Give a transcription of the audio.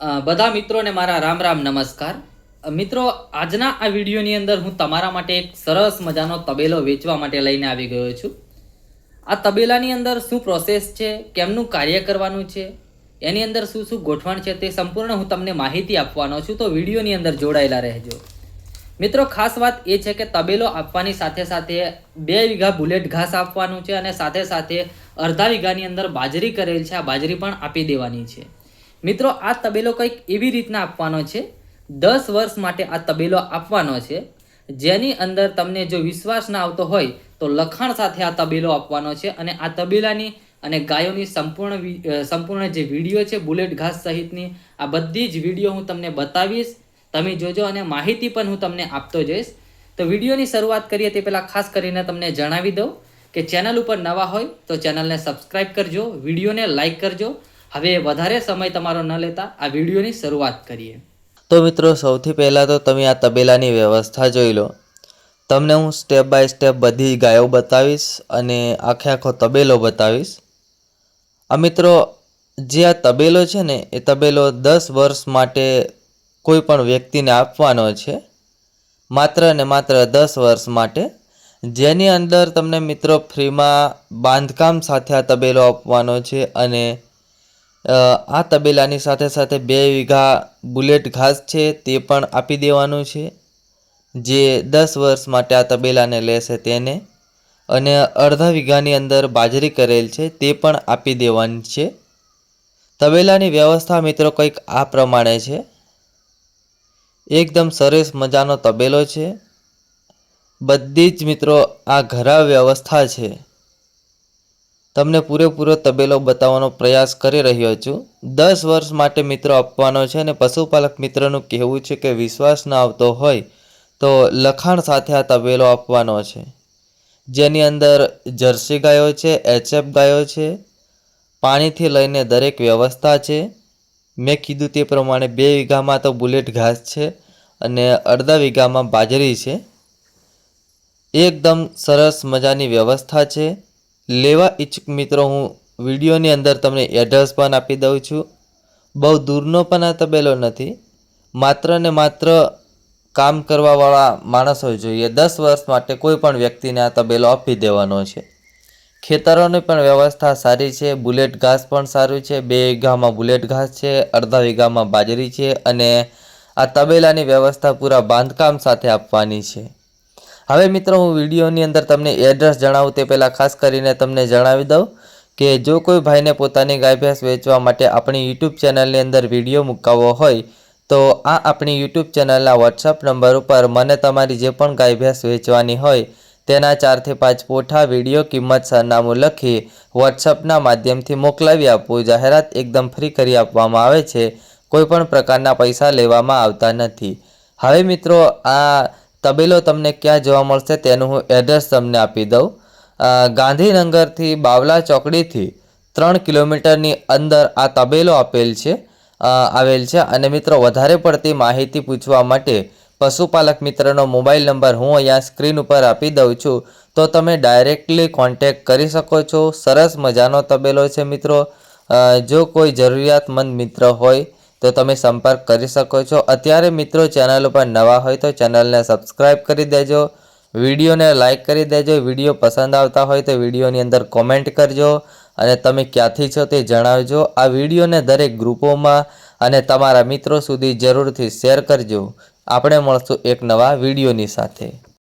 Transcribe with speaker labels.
Speaker 1: બધા મિત્રોને મારા રામ રામ નમસ્કાર. મિત્રો, આજના આ વિડીયોની અંદર હું તમારા માટે એક સરસ મજાનો તબેલો વેચવા માટે લઈને આવી ગયો છું. આ તબેલાની અંદર શું પ્રોસેસ છે, કેમનું કાર્ય કરવાનું છે, એની અંદર શું શું ગોઠવણ છે તે સંપૂર્ણ હું તમને માહિતી આપવાનો છું, તો વિડીયોની અંદર જોડાયેલા રહેજો. મિત્રો, ખાસ વાત એ છે કે તબેલો આપવાની સાથે સાથે બે વીઘા બુલેટ ઘાસ આપવાનું છે અને સાથે સાથે અડધા વીઘાની અંદર બાજરી કરેલ છે, આ બાજરી પણ આપી દેવાની છે. મિત્રો, આ તબેલો કંઈક એવી રીતના આપવાનો છે. દસ વર્ષ માટે આ તબેલો આપવાનો છે. જેની અંદર તમને જો વિશ્વાસ ના આવતો હોય, તો લખાણ સાથે આ તબેલો આપવાનો છે અને આ તબેલાની અને ગાયોની સંપૂર્ણ સંપૂર્ણ જે વીડિયો છે, બુલેટ ઘાસ સહિતની, આ બધી જ વીડિયો હું તમને બતાવીશ. તમે જોજો અને માહિતી પણ હું તમને આપતો જઈશ. તો વિડીયોની શરૂઆત કરીએ તે પહેલાં ખાસ કરીને તમને જણાવી દઉં કે ચેનલ ઉપર નવા હોય, તો ચેનલને સબસ્ક્રાઇબ કરજો, વિડીયોને લાઈક કરજો હવે વધારે સમય તમારો ન લેતા આ વિડીયોની શરૂઆત કરીએ.
Speaker 2: તો મિત્રો, સૌથી પહેલાં તો તમે આ તબેલાની વ્યવસ્થા જોઈ લો. તમને હું સ્ટેપ બાય સ્ટેપ બધી ગાયો બતાવીશ અને આખે આખો તબેલો બતાવીશ. આ મિત્રો, જે આ તબેલો છે ને, એ તબેલો દસ વર્ષ માટે કોઈ પણ વ્યક્તિને આપવાનો છે. માત્ર ને માત્ર દસ વર્ષ માટે. જેની અંદર તમને મિત્રો, ફ્રીમાં બાંધકામ સાથે આ તબેલો આપવાનો છે અને આ તબેલાની સાથે સાથે બે વીઘા બુલેટ ઘાસ છે, તે પણ આપી દેવાનું છે. જે દસ વર્ષ માટે આ તબેલાને લેશે તેને. અને અડધા વીઘાની અંદર બાજરી કરેલ છે, તે પણ આપી દેવાની છે. તબેલાની વ્યવસ્થા મિત્રો કંઈક આ પ્રમાણે છે. એકદમ સરસ મજાનો તબેલો છે. બધી જ મિત્રો આ ઘરા વ્યવસ્થા છે. તમને પૂરેપૂરો તબેલો બતાવવાનો પ્રયાસ કરી રહ્યો છું. દસ વર્ષ માટે મિત્રો આપવાનો છે અને પશુપાલક મિત્રનું કહેવું છે કે વિશ્વાસ ન આવતો હોય તો લખાણ સાથે આ તબેલો આપવાનો છે. જેની અંદર જર્સી ગાયો છે, એચએફ ગાયો છે, પાણીથી લઈને દરેક વ્યવસ્થા છે. મેં કીધું તે પ્રમાણે બે વીઘામાં તો બુલેટ ઘાસ છે અને અડધા વીઘામાં બાજરી છે. એકદમ સરસ મજાની વ્યવસ્થા છે. લેવા ઈચ્છુક મિત્રો, હું વિડીયોની અંદર તમને એડ્રેસ પણ આપી દઉં છું. બહુ દૂરનો પણ આ તબેલો નથી. માત્ર ને માત્ર કામ કરવાવાળા માણસો જોઈએ. દસ વર્ષ માટે કોઈ પણ વ્યક્તિને આ તબેલો આપી દેવાનો છે. ખેતરોની પણ વ્યવસ્થા સારી છે. બુલેટ ઘાસ પણ સારું છે. બે વીઘામાં બુલેટ ઘાસ છે, અડધા વીઘામાં બાજરી છે અને આ તબેલાની વ્યવસ્થા પૂરા બાંધકામ સાથે આપવાની છે. હવે મિત્રો, હું વિડીયોની અંદર તમને એડ્રેસ જણાવું તે પહેલાં ખાસ કરીને તમને જણાવી દઉં કે જો કોઈ ભાઈને પોતાની ગાય ભેંસ વેચવા માટે આપણી યુટ્યુબ ચેનલની અંદર વીડિયો મુકાવવો હોય, તો આ આપણી યુટ્યુબ ચેનલના વોટ્સઅપ નંબર ઉપર મને તમારી જે પણ ગાય ભેંસ વેચવાની હોય, તેના ચારથી પાંચ પોઠા વીડિયો કિંમત સરનામું લખી વોટ્સઅપના માધ્યમથી મોકલાવી આપવું. જાહેરાત એકદમ ફ્રી કરી આપવામાં આવે છે. કોઈ પણ પ્રકારના પૈસા લેવામાં આવતા નથી. હવે મિત્રો, આ તબેલો તમને ક્યાં જોવા મળશે તેનું હું એડ્રેસ તમને આપી દઉં. ગાંધીનગરથી બાવલા ચોકડીથી ત્રણ કિલોમીટરની અંદર આ તબેલો આપેલ છે. આવેલ છે. અને મિત્રો, વધારે પડતી માહિતી પૂછવા માટે પશુપાલક મિત્રનો મોબાઈલ નંબર હું અહીંયા સ્ક્રીન ઉપર આપી દઉં છું. તો તમે ડાયરેક્ટલી કોન્ટેક્ટ કરી શકો છો. સરસ મજાનો તબેલો છે મિત્રો. જો કોઈ જરૂરિયાતમંદ મિત્ર હોય તો તમે સંપર્ક કરી શકો છો. અત્યારે મિત્રો ચેનલ ઉપર નવા હોય તો ચેનલને સબસ્ક્રાઈબ કરી દેજો. વિડીયોને લાઈક કરી દેજો. વીડિયો પસંદ આવતા હોય તો વિડીયોની અંદર કોમેન્ટ કરજો અને તમે ક્યાંથી છો તે જણાવજો. આ વિડીયોને દરેક ગ્રુપોમાં અને તમારા મિત્રો સુધી જરૂરથી શેર કરજો. આપણે મળશું એક નવા વિડીયોની સાથે.